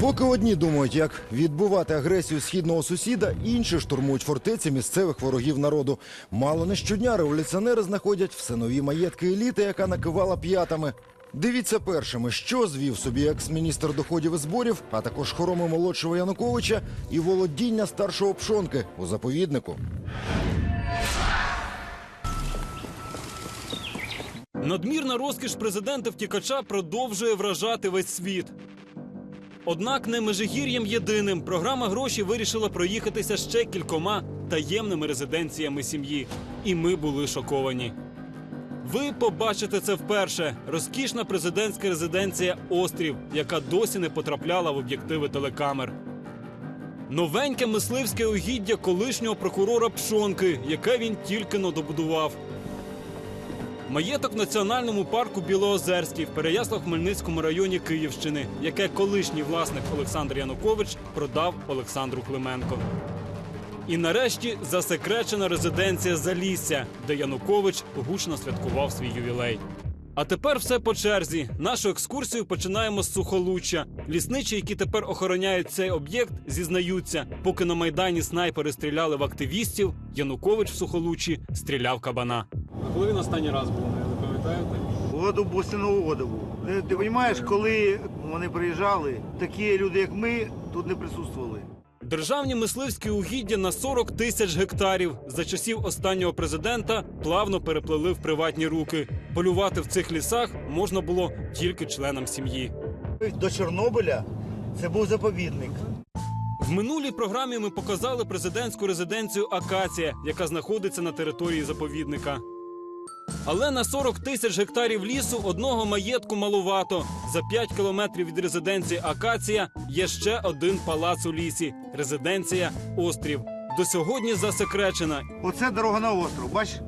Поки одні думають, як відбувати агресію східного сусіда, інші штурмують фортеці місцевих ворогів народу. Мало не щодня революціонери знаходять все нові маєтки еліти, яка накивала п'ятами. Дивіться першими, що звів собі екс-міністр доходів і зборів, а також хороми молодшого Януковича і володіння старшого пшонки у заповіднику. Надмірна розкіш президента втікача продовжує вражати весь світ. Однак не межигір'ям єдиним програма гроші вирішила проїхатися ще кількома таємними резиденціями сім'ї. І ми були шоковані. Ви побачите це вперше. Розкішна президентська резиденція Острів, яка досі не потрапляла в об'єктиви телекамер. Новеньке мисливське угіддя колишнього прокурора Пшонки, яке він тільки но добудував. Маєток в національному парку Білоозерський в Переяслав-Хмельницькому районі Київщини, яке колишній власник Олександр Янукович продав Олександру Клименко. І нарешті засекречена резиденція Залісся, де Янукович гучно святкував свій ювілей. А тепер все по черзі. Нашу екскурсію починаємо з сухолуччя. Лісничі, які тепер охороняють цей об'єкт, зізнаються, поки на майдані снайпери стріляли в активістів, Янукович в сухолуччі стріляв кабана. А коли він останній раз був, пам'ятаєте? Году Бостяного году був. Ти, ти розумієш, коли вони приїжджали, такі люди, як ми, тут не присутствували. Державні мисливські угіддя на 40 тисяч гектарів за часів останнього президента плавно переплили в приватні руки. Полювати в цих лісах можна було тільки членам сім'ї. До Чорнобиля це був заповідник. В минулій програмі ми показали президентську резиденцію Акація, яка знаходиться на території заповідника. Але на 40 тисяч гектарів лісу одного маєтку малувато. За 5 кілометрів від резиденції Акація є ще один палац у лісі резиденція Острів. До сьогодні засекречена. Оце дорога на остров, бачиш?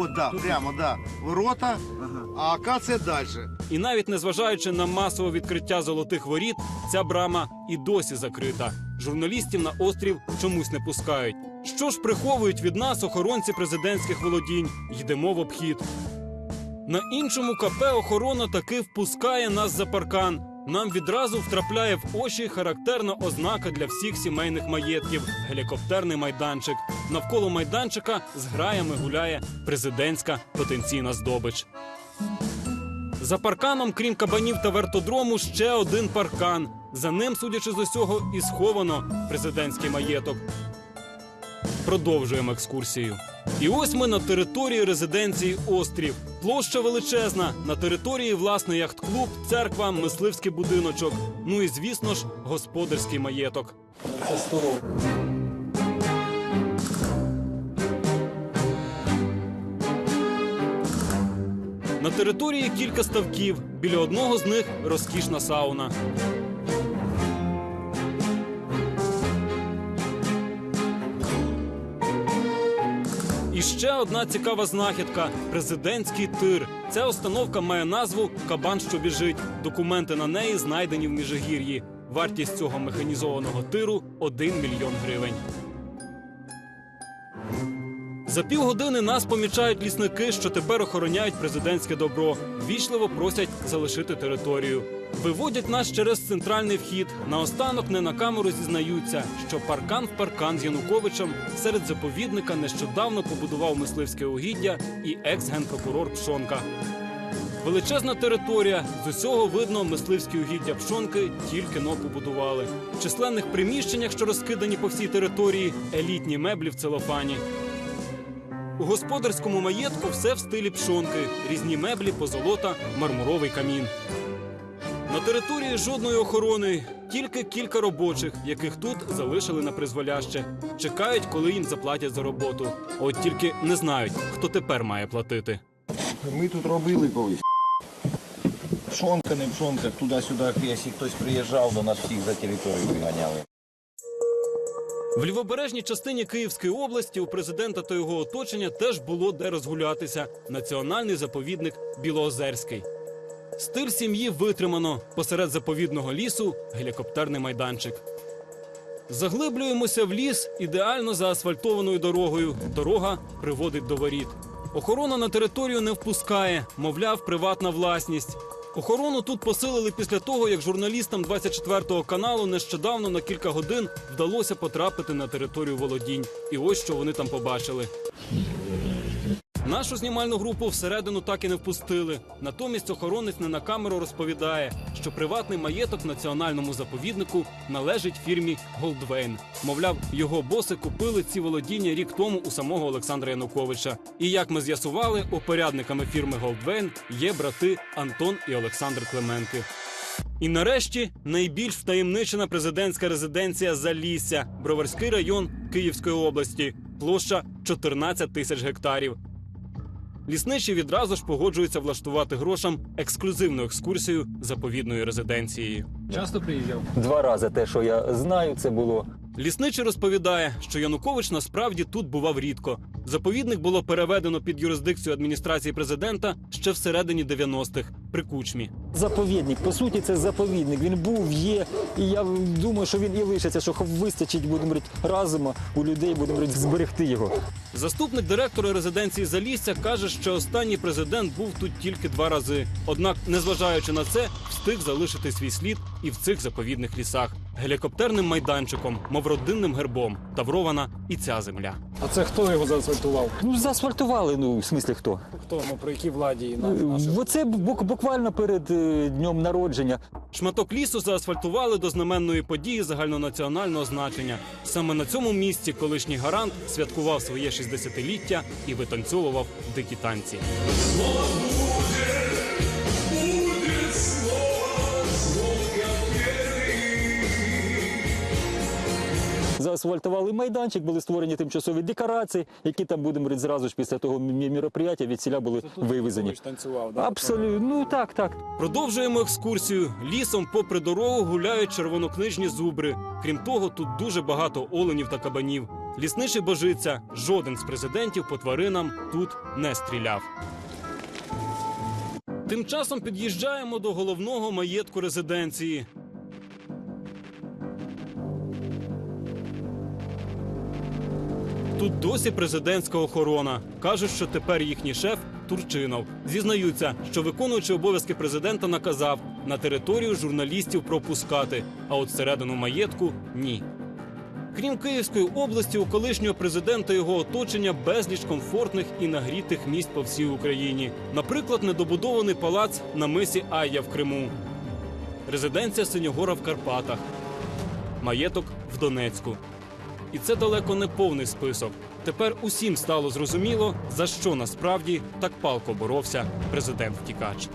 От, да, прямо, да. Ворота, а акація далі. І навіть незважаючи на масове відкриття золотих воріт, ця брама і досі закрита. Журналістів на острів чомусь не пускають. Що ж приховують від нас охоронці президентських володінь? Йдемо в обхід. На іншому КП охорона таки впускає нас за паркан. Нам відразу втрапляє в очі характерна ознака для всіх сімейних маєтків гелікоптерний майданчик. Навколо майданчика з граями гуляє президентська потенційна здобич. За парканом, крім кабанів та вертодрому, ще один паркан. За ним, судячи з усього, і сховано президентський маєток. Продовжуємо екскурсію. І ось ми на території резиденції Острів. Площа величезна. На території власний яхт-клуб, церква, мисливський будиночок. Ну і звісно ж, господарський маєток. Це 100 років. На території кілька ставків. Біля одного з них розкішна сауна. Ще одна цікава знахідка президентський тир. Ця установка має назву Кабан, що біжить. Документи на неї знайдені в Міжгір'ї. Вартість цього механізованого тиру 1 мільйон гривень. За півгодини нас помічають лісники, що тепер охороняють президентське добро. Вічливо просять залишити територію. Виводять нас через центральний вхід. Наостанок не на камеру зізнаються, що паркан в паркан з Януковичем серед заповідника нещодавно побудував мисливське угіддя і екс-генпрокурор Пшонка. Величезна територія. З усього видно, мисливські угіддя пшонки тільки но побудували. В численних приміщеннях, що розкидані по всій території, елітні меблі в целофані. У господарському маєтку все в стилі пшонки, різні меблі, позолота, мармуровий камін. На території жодної охорони, тільки кілька робочих, яких тут залишили на призволяще. Чекають, коли їм заплатять за роботу. От тільки не знають, хто тепер має платити. Ми тут робили колись. Пшонка, не пшонка, туди-сюди, якщо хтось приїжджав, до нас всіх за територію виганяли. В лівобережній частині Київської області у президента та його оточення теж було де розгулятися. Національний заповідник Білоозерський. Стиль сім'ї витримано. Посеред заповідного лісу гелікоптерний майданчик. Заглиблюємося в ліс ідеально заасфальтованою дорогою. Дорога приводить до воріт. Охорона на територію не впускає, мовляв, приватна власність. Охорону тут посилили після того, як журналістам 24-го каналу нещодавно на кілька годин вдалося потрапити на територію володінь. І ось що вони там побачили. Нашу знімальну групу всередину так і не впустили. Натомість охоронець не на камеру розповідає, що приватний маєток національному заповіднику належить фірмі Голдвейн. Мовляв, його боси купили ці володіння рік тому у самого Олександра Януковича. І як ми з'ясували, опорядниками фірми Голдвейн є брати Антон і Олександр Клименки. І нарешті найбільш втаємничена президентська резиденція Залісся, Броварський район Київської області, площа 14 тисяч гектарів. Лісничі відразу ж погоджуються влаштувати грошам ексклюзивну екскурсію заповідної резиденції. Часто приїжджав? Два рази те, що я знаю, це було. Лісничий розповідає, що Янукович насправді тут бував рідко. Заповідник було переведено під юрисдикцію адміністрації президента ще всередині 90-х при кучмі. Заповідник, по суті, це заповідник. Він був, є, і я думаю, що він і лишиться, що вистачить, будемо говорити, разума у людей, будемо говорити, зберегти його. Заступник директора резиденції Залісся каже, що останній президент був тут тільки два рази. Однак, незважаючи на це, встиг залишити свій слід і в цих заповідних лісах. Гелікоптерним майданчиком, мов родинним гербом, таврована і ця земля. А це хто його заасфальтував? Ну, заасфальтували, ну, в смислі хто? Хто? Ну, при якій владі? на- наші? Оце бук- буквально перед е, днем народження. Шматок лісу заасфальтували до знаменної події загальнонаціонального значення. Саме на цьому місці колишній гарант святкував своє 60-ліття і витанцьовував дикі танці. Заасфальтували майданчик, були створені тимчасові декорації, які там, будемо зразу ж після того мі- міроприятия від селя були вивезені. Танцював, да? Абсолютно, ну так, так. Продовжуємо екскурсію. Лісом попри дорогу гуляють червонокнижні зубри. Крім того, тут дуже багато оленів та кабанів. Лісничий божиться. Жоден з президентів по тваринам тут не стріляв. Тим часом під'їжджаємо до головного маєтку резиденції. Тут досі президентська охорона. Кажуть, що тепер їхній шеф Турчинов. Зізнаються, що виконуючи обов'язки президента наказав на територію журналістів пропускати, а от всередину маєтку ні. Крім Київської області, у колишнього президента його оточення безліч комфортних і нагрітих місць по всій Україні. Наприклад, недобудований палац на мисі Айя в Криму, резиденція Синьогора в Карпатах, маєток в Донецьку. І це далеко не повний список. Тепер усім стало зрозуміло, за що насправді так палко боровся президент втікач.